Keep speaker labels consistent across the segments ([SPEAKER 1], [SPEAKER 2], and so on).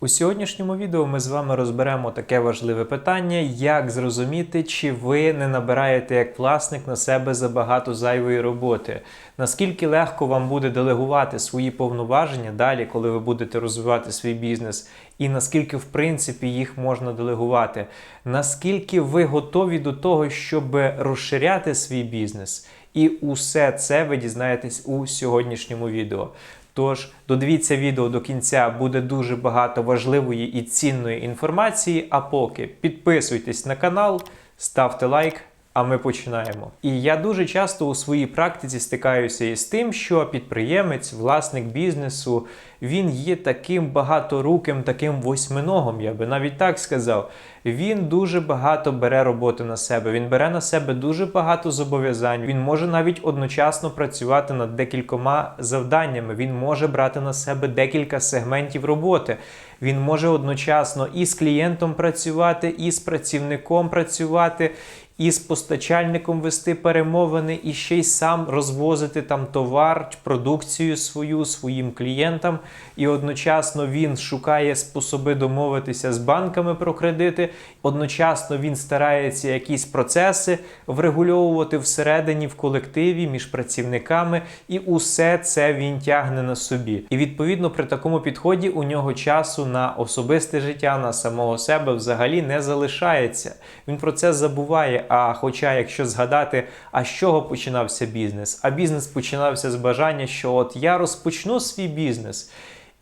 [SPEAKER 1] У сьогоднішньому відео ми з вами розберемо таке важливе питання, як зрозуміти, чи ви не набираєте як власник на себе забагато зайвої роботи. Наскільки легко вам буде делегувати свої повноваження далі, коли ви будете розвивати свій бізнес, і наскільки в принципі їх можна делегувати, наскільки ви готові до того, щоб розширяти свій бізнес. І усе це ви дізнаєтесь у сьогоднішньому відео. Тож додивіться відео до кінця, буде дуже багато важливої і цінної інформації. А поки підписуйтесь на канал, ставте лайк. А ми починаємо. І я дуже часто у своїй практиці стикаюся із тим, що підприємець, власник бізнесу, він є таким багаторуким, таким восьминогом, я би навіть так сказав. Він дуже багато бере роботи на себе. Він бере на себе дуже багато зобов'язань. Він може навіть одночасно працювати над декількома завданнями. Він може брати на себе декілька сегментів роботи. Він може одночасно і з клієнтом працювати, і з працівником працювати, і з постачальником вести перемовини, і ще й сам розвозити там товар, продукцію свою своїм клієнтам. І одночасно він шукає способи домовитися з банками про кредити. Одночасно він старається якісь процеси врегульовувати всередині в колективі між працівниками, і усе це він тягне на собі. І відповідно при такому підході у нього часу на особисте життя, на самого себе взагалі не залишається. Він про це забуває. А хоча, якщо згадати, а з чого починався бізнес? А бізнес починався з бажання, що от я розпочну свій бізнес.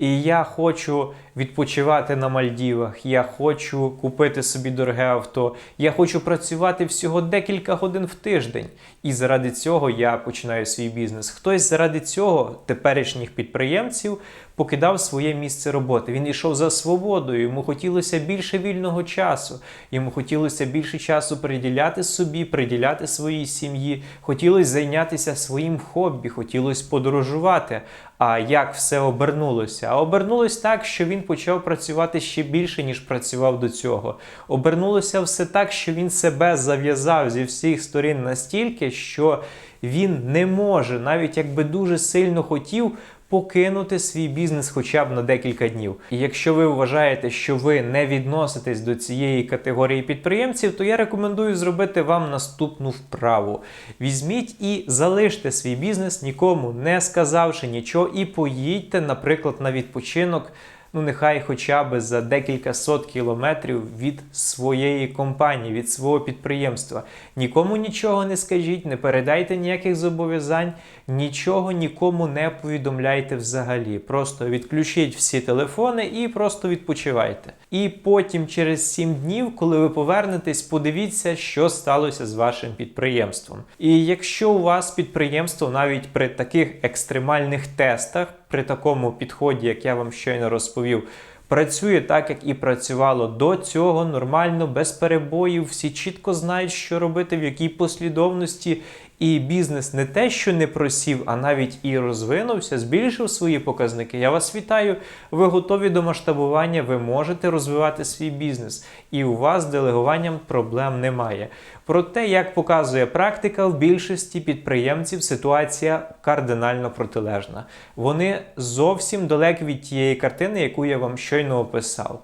[SPEAKER 1] І я хочу відпочивати на Мальдівах, я хочу купити собі дороге авто, я хочу працювати всього декілька годин в тиждень. І заради цього я починаю свій бізнес. Хтось заради цього теперішніх підприємців покидав своє місце роботи. Він йшов за свободою, йому хотілося більше вільного часу, йому хотілося більше часу приділяти собі, приділяти своїй сім'ї, хотілося зайнятися своїм хобі, хотілося подорожувати. А як все обернулося? А обернулось так, що він почав працювати ще більше, ніж працював до цього. Обернулося все так, що він себе зав'язав зі всіх сторін настільки, що він не може, навіть якби дуже сильно хотів. Покинути свій бізнес хоча б на декілька днів. І якщо ви вважаєте, що ви не відноситесь до цієї категорії підприємців, то я рекомендую зробити вам наступну вправу. Візьміть і залиште свій бізнес, нікому не сказавши нічого, і поїдьте, наприклад, на відпочинок. Ну, нехай хоча б за декілька сот кілометрів від своєї компанії, від свого підприємства. Нікому нічого не скажіть, не передайте ніяких зобов'язань, нічого нікому не повідомляйте взагалі. Просто відключіть всі телефони і просто відпочивайте. І потім, через 7 днів, коли ви повернетесь, подивіться, що сталося з вашим підприємством. І якщо у вас підприємство навіть при таких екстремальних тестах, при такому підході, як я вам щойно розповів, працює так, як і працювало до цього, нормально, без перебоїв, всі чітко знають, що робити, в якій послідовності. І бізнес не те, що не просів, а навіть і розвинувся, збільшив свої показники. Я вас вітаю. Ви готові до масштабування, ви можете розвивати свій бізнес, і у вас з делегуванням проблем немає. Проте, як показує практика, в більшості підприємців ситуація кардинально протилежна. Вони зовсім далекі від тієї картини, яку я вам щойно описав.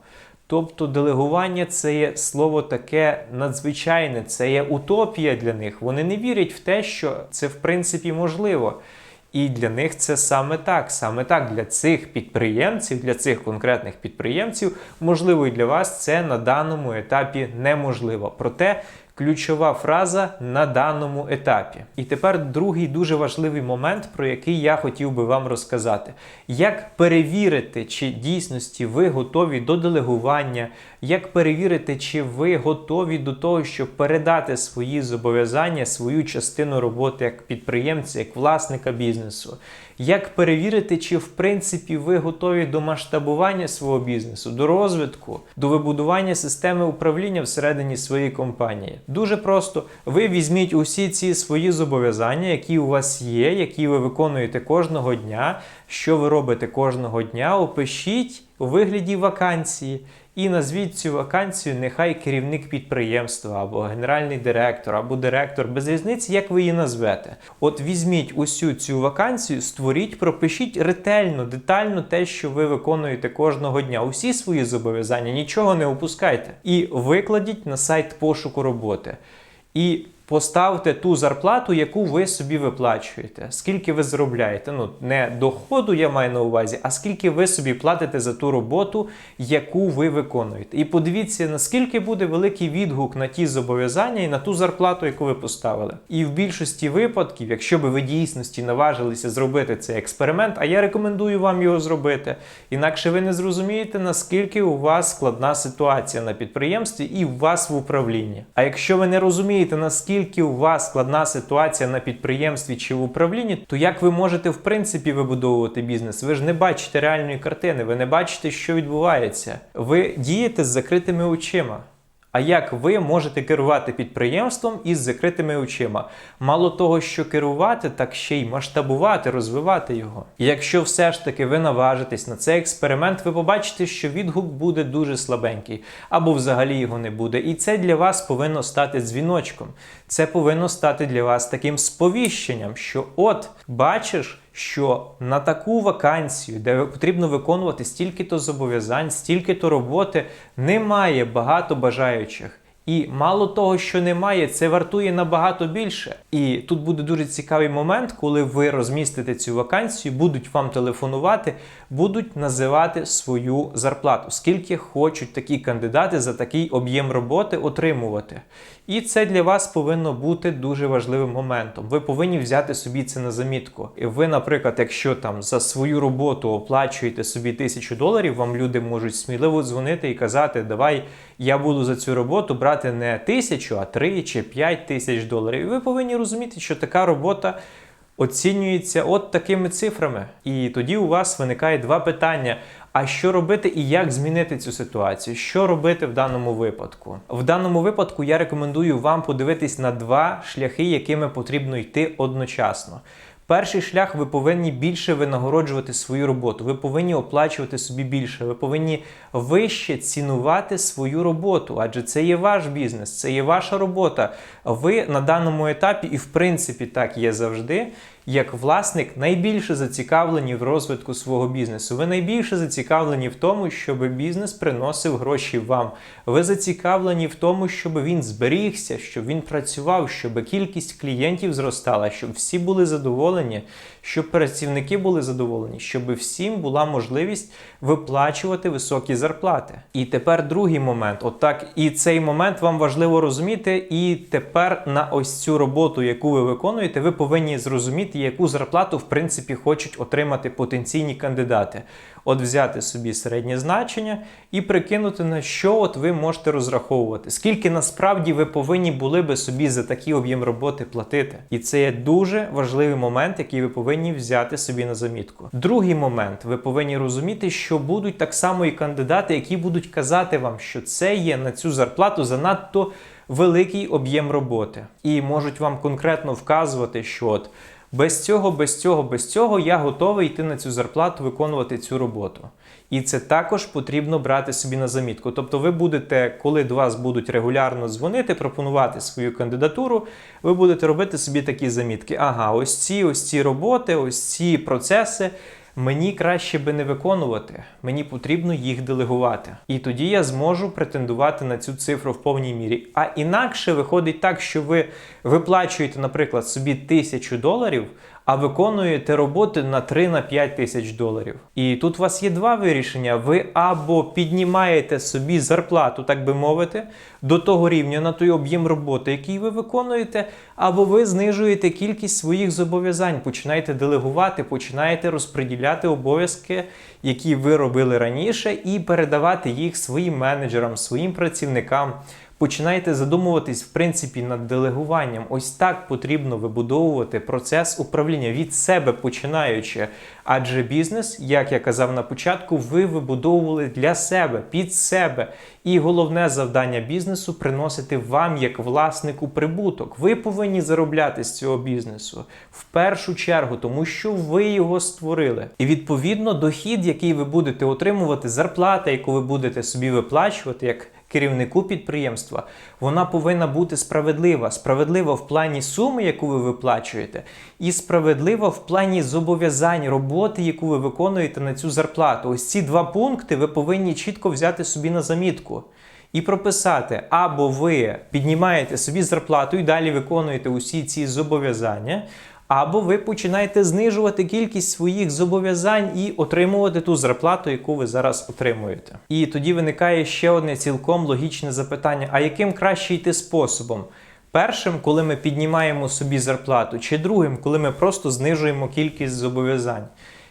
[SPEAKER 1] Тобто делегування це є слово таке надзвичайне, це є утопія для них. Вони не вірять в те, що це в принципі можливо. І для них це саме так. Саме так для цих підприємців, для цих конкретних підприємців, можливо, і для вас це на даному етапі неможливо. Проте ключова фраза на даному етапі. І тепер другий дуже важливий момент, про який я хотів би вам розказати. Як перевірити, чи дійсності ви готові до делегування, як перевірити, чи ви готові до того, щоб передати свої зобов'язання, свою частину роботи як підприємця, як власника бізнесу. Як перевірити, чи в принципі ви готові до масштабування свого бізнесу, до розвитку, до вибудування системи управління всередині своєї компанії? Дуже просто ви візьміть усі ці свої зобов'язання, які у вас є, які ви виконуєте кожного дня, що ви робите кожного дня, опишіть. у вигляді вакансії. І назвіть цю вакансію нехай керівник підприємства, або генеральний директор, або директор, без різниці, як ви її назвете. От візьміть усю цю вакансію, створіть, пропишіть ретельно, детально те, що ви виконуєте кожного дня. Усі свої зобов'язання, нічого не опускайте. І викладіть на сайт пошуку роботи. І поставте ту зарплату, яку ви собі виплачуєте. Скільки ви заробляєте? Ну, не доходу я маю на увазі, а скільки ви собі платите за ту роботу, яку ви виконуєте. І подивіться, наскільки буде великий відгук на ті зобов'язання і на ту зарплату, яку ви поставили. І в більшості випадків, якщо би ви дійсності наважилися зробити цей експеримент, а я рекомендую вам його зробити, інакше ви не зрозумієте, наскільки у вас складна ситуація на підприємстві і у вас в управлінні. А якщо ви не розумієте, наскільки у вас складна ситуація на підприємстві чи в управлінні, то як ви можете в принципі вибудовувати бізнес? Ви ж не бачите реальної картини, ви не бачите, що відбувається. Ви дієте з закритими очима. А як ви можете керувати підприємством із закритими очима? Мало того, що керувати, так ще й масштабувати, розвивати його. Якщо все ж таки ви наважитесь на цей експеримент, ви побачите, що відгук буде дуже слабенький, або взагалі його не буде. І це для вас повинно стати дзвіночком. Це повинно стати для вас таким сповіщенням, що от бачиш що на таку вакансію, де потрібно виконувати стільки-то зобов'язань, стільки-то роботи, немає багато бажаючих. І мало того, що немає, це вартує набагато більше. І тут буде дуже цікавий момент, коли ви розмістите цю вакансію, будуть вам телефонувати, будуть називати свою зарплату, скільки хочуть такі кандидати за такий об'єм роботи отримувати. І це для вас повинно бути дуже важливим моментом. Ви повинні взяти собі це на замітку. І ви, наприклад, якщо там за свою роботу оплачуєте собі тисячу доларів, вам люди можуть сміливо дзвонити і казати, давай я буду за цю роботу брати не тисячу, а три чи п'ять тисяч доларів. І ви повинні розуміти, що така робота. Оцінюється от такими цифрами. І тоді у вас виникає два питання: а що робити і як змінити цю ситуацію? Що робити в даному випадку? В даному випадку я рекомендую вам подивитись на два шляхи, якими потрібно йти одночасно. Перший шлях ви повинні більше винагороджувати свою роботу. Ви повинні оплачувати собі більше. Ви повинні вище цінувати свою роботу, адже це є ваш бізнес, це є ваша робота. Ви на даному етапі, і в принципі так є завжди. Як власник найбільше зацікавлені в розвитку свого бізнесу. Ви найбільше зацікавлені в тому, щоб бізнес приносив гроші вам. Ви зацікавлені в тому, щоб він зберігся, щоб він працював, щоб кількість клієнтів зростала, щоб всі були задоволені, щоб працівники були задоволені, щоб всім була можливість виплачувати високі зарплати. І тепер другий момент. Отак, і цей момент вам важливо розуміти. І тепер на ось цю роботу, яку ви виконуєте, ви повинні зрозуміти, яку зарплату в принципі хочуть отримати потенційні кандидати. От взяти собі середнє значення і прикинути, на що от ви можете розраховувати, скільки насправді ви повинні були би собі за такий об'єм роботи платити. І це є дуже важливий момент, який ви повинні взяти собі на замітку. Другий момент, ви повинні розуміти, що будуть так само і кандидати, які будуть казати вам, що це є на цю зарплату занадто великий об'єм роботи, і можуть вам конкретно вказувати, що от. Без цього, без цього, без цього я готовий йти на цю зарплату, виконувати цю роботу. І це також потрібно брати собі на замітку. Тобто, ви будете, коли до вас будуть регулярно дзвонити, пропонувати свою кандидатуру, ви будете робити собі такі замітки. Ага, ось ці, ось ці роботи, ось ці процеси. Мені краще би не виконувати, мені потрібно їх делегувати. І тоді я зможу претендувати на цю цифру в повній мірі. А інакше виходить так, що ви виплачуєте, наприклад, собі тисячу доларів, а виконуєте роботи на 3-5 тисяч доларів. І тут у вас є два вирішення: ви або піднімаєте собі зарплату, так би мовити, до того рівня на той об'єм роботи, який ви виконуєте, або ви знижуєте кількість своїх зобов'язань, починаєте делегувати, починаєте розподіляти обов'язки, які ви робили раніше, і передавати їх своїм менеджерам, своїм працівникам. Починаєте задумуватись, в принципі, над делегуванням. Ось так потрібно вибудовувати процес управління від себе починаючи. Адже бізнес, як я казав на початку, ви вибудовували для себе, під себе. І головне завдання бізнесу приносити вам як власнику прибуток. Ви повинні заробляти з цього бізнесу в першу чергу, тому що ви його створили. І відповідно дохід, який ви будете отримувати, зарплата, яку ви будете собі виплачувати, як керівнику підприємства, вона повинна бути справедлива. Справедлива в плані суми, яку ви виплачуєте, і справедлива в плані зобов'язань роботи, яку ви виконуєте на цю зарплату. Ось ці два пункти ви повинні чітко взяти собі на замітку. І прописати, або ви піднімаєте собі зарплату і далі виконуєте усі ці зобов'язання, або ви починаєте знижувати кількість своїх зобов'язань і отримувати ту зарплату, яку ви зараз отримуєте. І тоді виникає ще одне цілком логічне запитання: а яким краще йти способом? Першим, коли ми піднімаємо собі зарплату, чи другим, коли ми просто знижуємо кількість зобов'язань.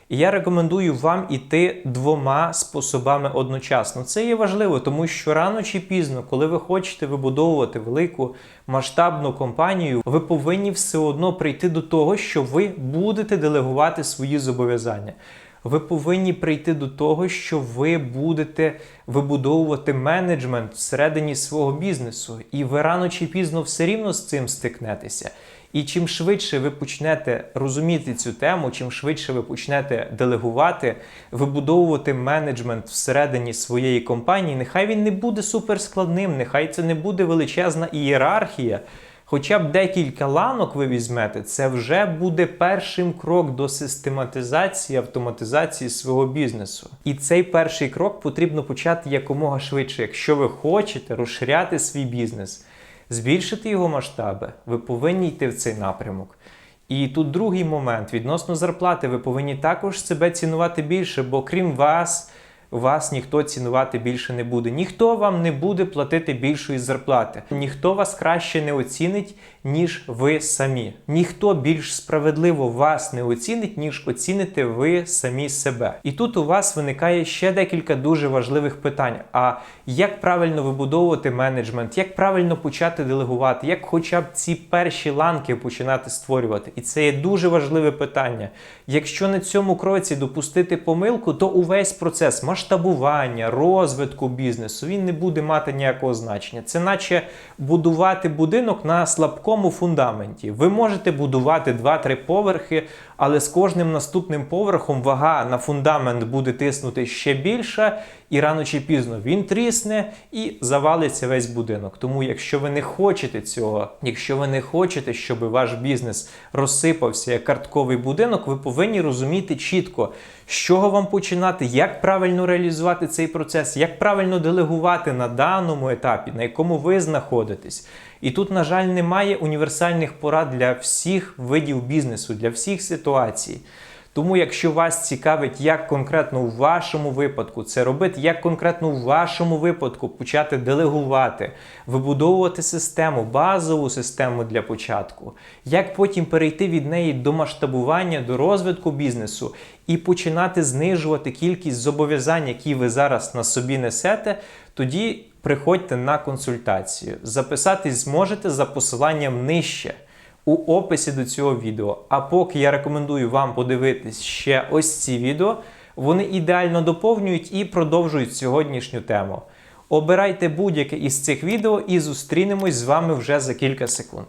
[SPEAKER 1] І я рекомендую вам іти двома способами одночасно. Це є важливо, тому що рано чи пізно, коли ви хочете вибудовувати велику масштабну компанію, ви повинні все одно прийти до того, що ви будете делегувати свої зобов'язання. Ви повинні прийти до того, що ви будете вибудовувати менеджмент всередині свого бізнесу, і ви рано чи пізно все рівно з цим стикнетеся. І чим швидше ви почнете розуміти цю тему, чим швидше ви почнете делегувати, вибудовувати менеджмент всередині своєї компанії, нехай він не буде суперскладним, нехай це не буде величезна ієрархія. Хоча б декілька ланок ви візьмете, це вже буде першим крок до систематизації, автоматизації свого бізнесу. І цей перший крок потрібно почати якомога швидше, якщо ви хочете розширяти свій бізнес збільшити його масштаби, ви повинні йти в цей напрямок. І тут другий момент відносно зарплати, ви повинні також себе цінувати більше, бо крім вас, вас ніхто цінувати більше не буде. Ніхто вам не буде платити більшої зарплати. Ніхто вас краще не оцінить, ніж ви самі. Ніхто більш справедливо вас не оцінить, ніж оціните ви самі себе. І тут у вас виникає ще декілька дуже важливих питань: а як правильно вибудовувати менеджмент, як правильно почати делегувати, як хоча б ці перші ланки починати створювати? І це є дуже важливе питання. Якщо на цьому кроці допустити помилку, то увесь процес масштабування, розвитку бізнесу він не буде мати ніякого значення. Це наче будувати будинок на слабкому фундаменті. Ви можете будувати 2-3 поверхи, але з кожним наступним поверхом вага на фундамент буде тиснути ще більше, і рано чи пізно він трісне і завалиться весь будинок. Тому, якщо ви не хочете цього, якщо ви не хочете, щоб ваш бізнес розсипався як картковий будинок, ви повинні розуміти чітко, з чого вам починати, як правильно реалізувати цей процес, як правильно делегувати на даному етапі, на якому ви знаходитесь. І тут, на жаль, немає універсальних порад для всіх видів бізнесу, для всіх ситуацій. Тому, якщо вас цікавить, як конкретно у вашому випадку це робити, як конкретно у вашому випадку почати делегувати, вибудовувати систему, базову систему для початку, як потім перейти від неї до масштабування, до розвитку бізнесу і починати знижувати кількість зобов'язань, які ви зараз на собі несете, тоді приходьте на консультацію. Записатись зможете за посиланням нижче у описі до цього відео. А поки я рекомендую вам подивитись ще ось ці відео, вони ідеально доповнюють і продовжують сьогоднішню тему. Обирайте будь-яке із цих відео і зустрінемось з вами вже за кілька секунд.